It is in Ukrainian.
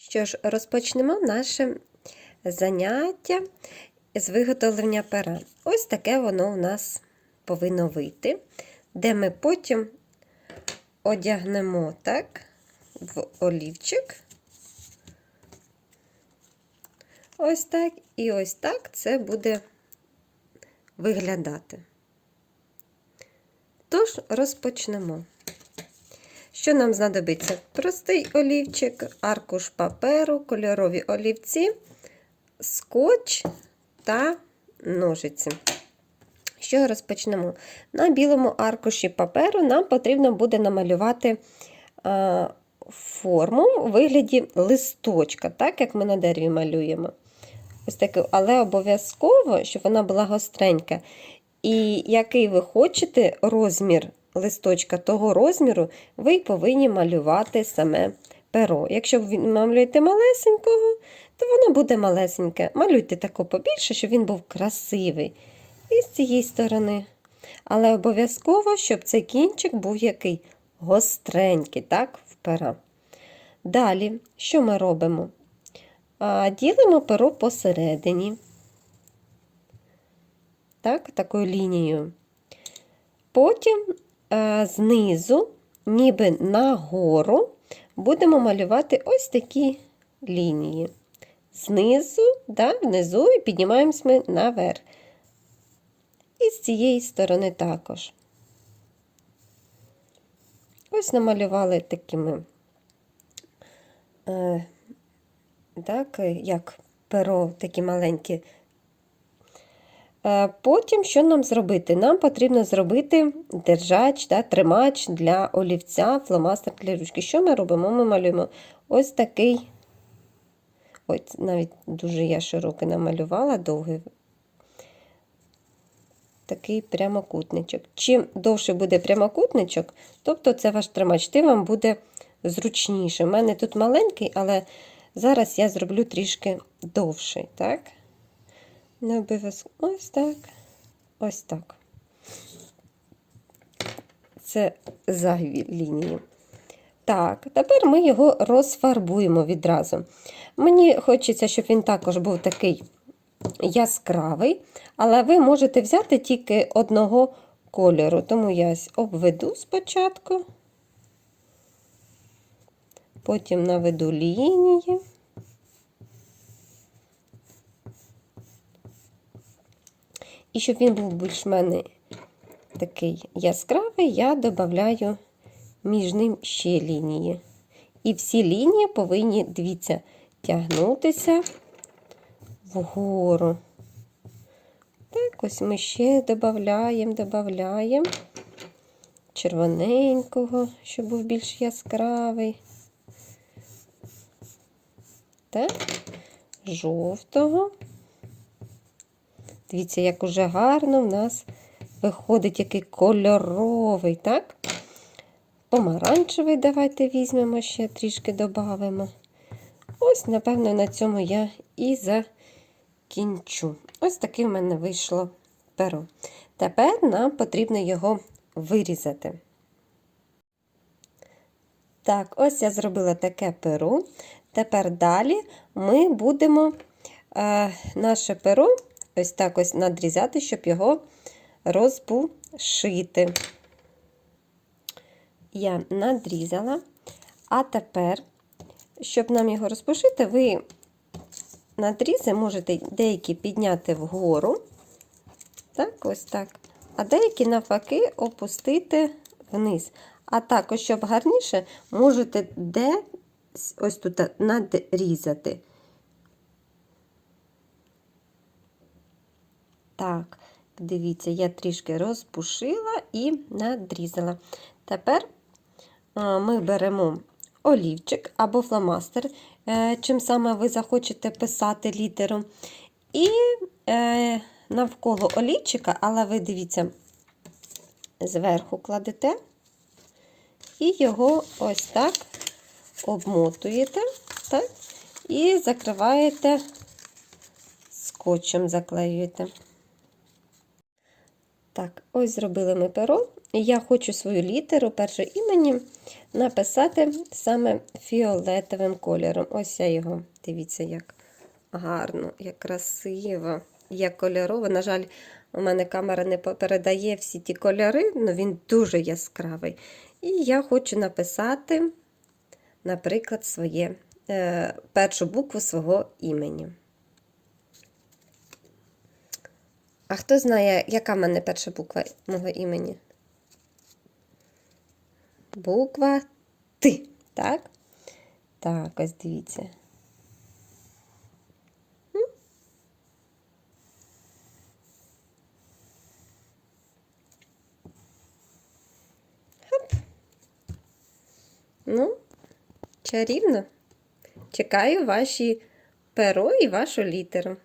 Що ж, розпочнемо наше заняття з виготовлення пера. Ось таке воно у нас повинно вийти, де ми потім одягнемо так, в олівчик. Ось так і ось так це буде виглядати. Тож розпочнемо. Що нам знадобиться? Простий олівчик, аркуш паперу, кольорові олівці, скотч та ножиці. Що розпочнемо? На білому аркуші паперу нам потрібно буде намалювати а, форму у вигляді листочка, так як ми на дереві малюємо. Ось таке, Але обов'язково, щоб вона була гостренька. І який ви хочете розмір листочка того розміру, ви повинні малювати саме перо. Якщо ви малюєте малесенького, то воно буде малесеньке. Малюйте тако побільше, щоб він був красивий. І з цієї сторони. Але обов'язково, щоб цей кінчик був який гостренький, так, в пера. Далі, що ми робимо? Ділимо перо посередині. Так, такою лінією. Потім знизу, ніби нагору, будемо малювати ось такі лінії. Знизу, да, внизу і піднімаємось ми наверх. І з цієї сторони також. Ось намалювали такими, е, так, як перо, такі маленькі. Е, Потім, що нам зробити? Нам потрібно зробити держач, да, тримач для олівця, фломастер для ручки. Що ми робимо? Ми малюємо ось такий, ось навіть дуже я широкий намалювала, довгий такий прямокутничок. Чим довше буде прямокутничок, тобто це ваш тримач, тим вам буде зручніше. У мене тут маленький, але зараз я зроблю трішки довший. так? Не обов'язково ось так, ось так. Це зайві лінії. Так, тепер ми його розфарбуємо відразу. Мені хочеться, щоб він також був такий яскравий, але ви можете взяти тільки одного кольору. Тому я обведу спочатку, потім наведу лінії. І щоб він був більш мене такий яскравий, я додаю між ним ще лінії. І всі лінії повинні, дивіться, тягнутися вгору. Так, ось ми ще додаємо, додаємо червоненького, щоб був більш яскравий. Так, жовтого. Дивіться, як уже гарно в нас виходить який кольоровий, так? Помаранчевий давайте візьмемо ще трішки додамо. Ось, напевно, на цьому я і закінчу. Ось таке в мене вийшло перо. Тепер нам потрібно його вирізати. Так, ось я зробила таке перо. Тепер далі ми будемо е, наше перо ось так ось надрізати, щоб його розпушити. Я надрізала, а тепер, щоб нам його розпушити, ви надрізи можете деякі підняти вгору, так, ось так, а деякі навпаки опустити вниз. А також, щоб гарніше, можете десь ось тут надрізати. Так, дивіться, я трішки розпушила і надрізала. Тепер ми беремо олівчик або фломастер, е, чим саме ви захочете писати літеру. І е, навколо олівчика, але ви дивіться, зверху кладете і його ось так обмотуєте, так, і закриваєте скотчем, заклеюєте. Так, ось зробили ми перо. І я хочу свою літеру, перше імені, написати саме фіолетовим кольором. Ось я його, дивіться, як гарно, як красиво, як кольорово. На жаль, у мене камера не передає всі ті кольори, але він дуже яскравий. І я хочу написати, наприклад, своє, е, першу букву свого імені. А хто знає, яка в мене перша буква мого імені? Буква Т, так? Так, ось дивіться. Хоп. Ну, чарівно. Чекаю ваші перо і вашу літеру.